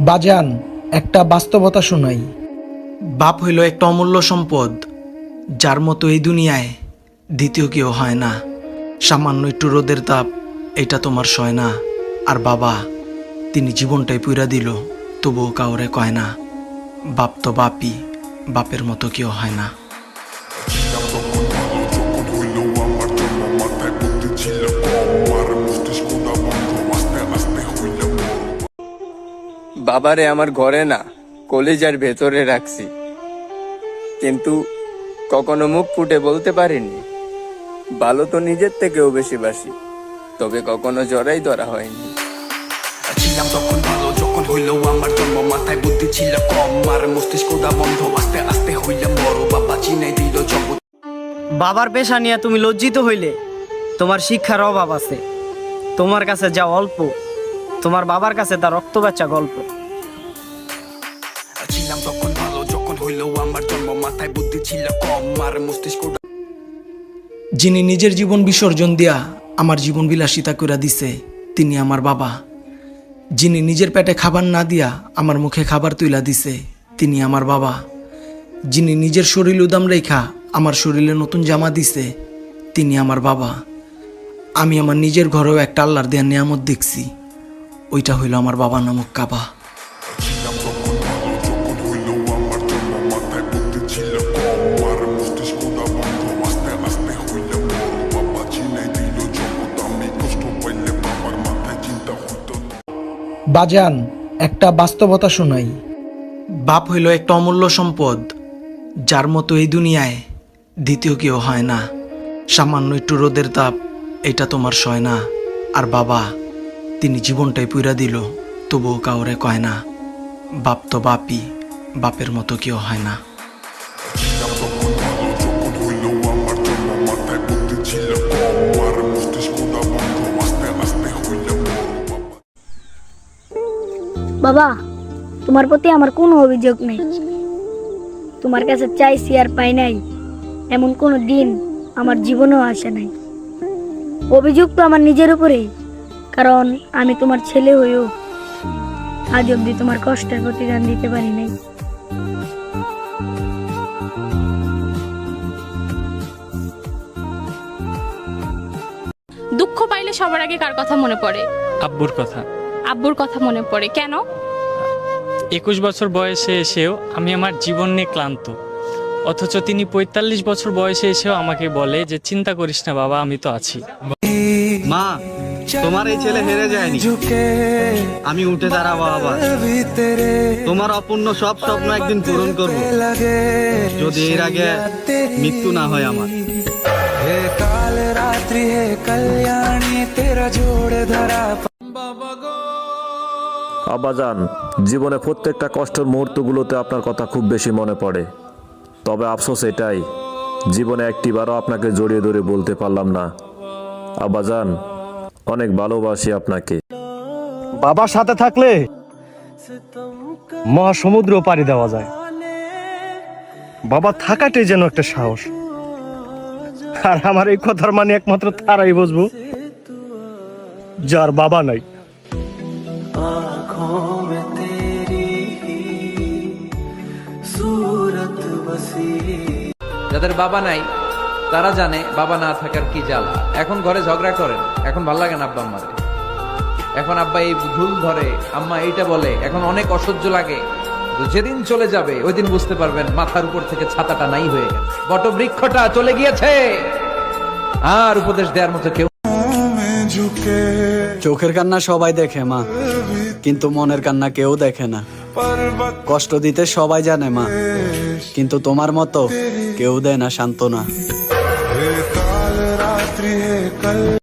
বাজান একটা বাস্তবতা শোনাই। বাপ হইল একটা অমূল্য সম্পদ যার মতো এই দুনিয়ায় দ্বিতীয় কেউ হয় না। সামান্য একটু রোদের তাপ এটা তোমার সয় না। আর বাবা তিনি জীবনটাই পুইরা দিল তবুও কাউরে কয় না। বাপ তো বাপই বাপের মতো কেউ হয় না। বাবারে আমার ঘরে না কলেজার ভেতরে রাখছি। কিন্তু কখনো মুখ ফুটে বলতে পারিনি ভালো তো নিজের থেকেও বেশি বাসি তবে কখনো জড়াই ধরা হয়নি। ছিলাম তখন ভালো যখন হইল আমার জন্ম মাথায় বুদ্ধি ছিল কম আর মস্তিষ্কটা বন্ধ আস্তে আস্তে হইলাম বড় বাবা চিনাই দিল জগৎ। বাবার পেশা নিয়ে তুমি লজ্জিত হইলে তোমার শিক্ষার অভাব আছে। তোমার কাছে যা অল্প তোমার বাবার কাছে তা রক্ত বাচ্চা গল্প। যিনি নিজের জীবন বিসর্জন দিয়া আমার জীবন বিলাসিতা করে দিছে, তিনি আমার বাবা। যিনি নিজের পেটে খাবার না দিয়া আমার মুখে খাবার তুইলা দিছে, তিনি আমার বাবা। যিনি নিজের শরীর উদাম রেখা আমার শরীরে নতুন জামা দিছে, তিনি আমার বাবা। আমি আমার নিজের ঘরেও একটা আল্লাহর দেয়া নিয়ামত দেখছি, ওইটা হইল আমার বাবা নামক কাবা। বাজান, একটা বাস্তবতা শোনাই। বাপ হইল একটা অমূল্য সম্পদ, যার মতো এই দুনিয়ায় দ্বিতীয় কেউ হয় না। সামান্য একটু রোদের তাপ, এটা তোমার সয় না। আর বাবা, তিনি জীবনটাই পুইরা দিল, তবুও কাউরে কয় না। বাপ তো বাপই, বাপের মতো কেউ হয় না। বাবা তোমার প্রতি আমার কোনো অভিযোগ নেই। তোমার কাছে চাইছি আর পাই নাই। এমন কোনো দিন আমার জীবনেও আসে নাই। অভিযোগ তো আমার নিজের উপরেই কারণ আমি তোমার ছেলে হয়েও আজ অব্দি তোমার কষ্টের প্রতিদান দিতে পারি নাই। দুঃখ পাইলে সবার আগে কার কথা মনে পড়ে? আব্বুর কথা। আব্বুর কথা মনে পড়ে। কেন? একুশ বছর বয়সে এসেও আমি আমার জীবন নিয়ে ক্লান্ত। অথচ তিনি পঁয়তাল্লিশ বছর বয়সে এসেও আমাকে বলে যে চিন্তা করিস না বাবা আমি তো আছি। মা তোমার এই ছেলে হেরে যায়নি। আমি উঠে দাঁড়াবো আবার। তোমার অপূর্ণ সব স্বপ্ন একদিন পূরণ করব। যদি এর আগে মৃত্যু না হয় আমার। আব্বাজান জীবনে প্রত্যেকটা কষ্টের মুহূর্তগুলোতে আপনার কথা খুব বেশি মনে পড়ে। তবে আফসোস এটাই, জীবনে একটিবারও আপনাকে জড়িয়ে ধরে বলতে পারলাম না। আব্বাজান অনেক ভালোবাসি আপনাকে। বাবার সাথে থাকলে মহাসমুদ্র পাড়ি দেওয়া যায়। বাবা থাকাটাই যেন একটা সাহস। আর আমার এই কথার মানে একমাত্র তারাই বুঝব, যার বাবা নাই। যাদের বাবা নাই, তারা জানে বাবা না থাকার কি জ্বালা এখন ঘরে ঝগড়া করেন, এখন ভালো লাগে না আব্বা আম্মারে। এখন আব্বা এই ভুল ধরে আম্মা এইটা বলে, এখন অনেক অসহ্য লাগে। যেদিন চলে যাবে, ওই দিন বুঝতে পারবেন মাথার উপর থেকে ছাতাটা নাই হয়ে গেছে। বট বৃক্ষটা চলে গিয়েছে। আর উপদেশ দেওয়ার মতো কেউ চোখের কান্না সবাই দেখে মা। কিন্তু মনের কান্না কেউ দেখে না। কষ্ট দিতে সবাই জানে মা। কিন্তু তোমার মতো কেউ দেয় না সান্ত্বনা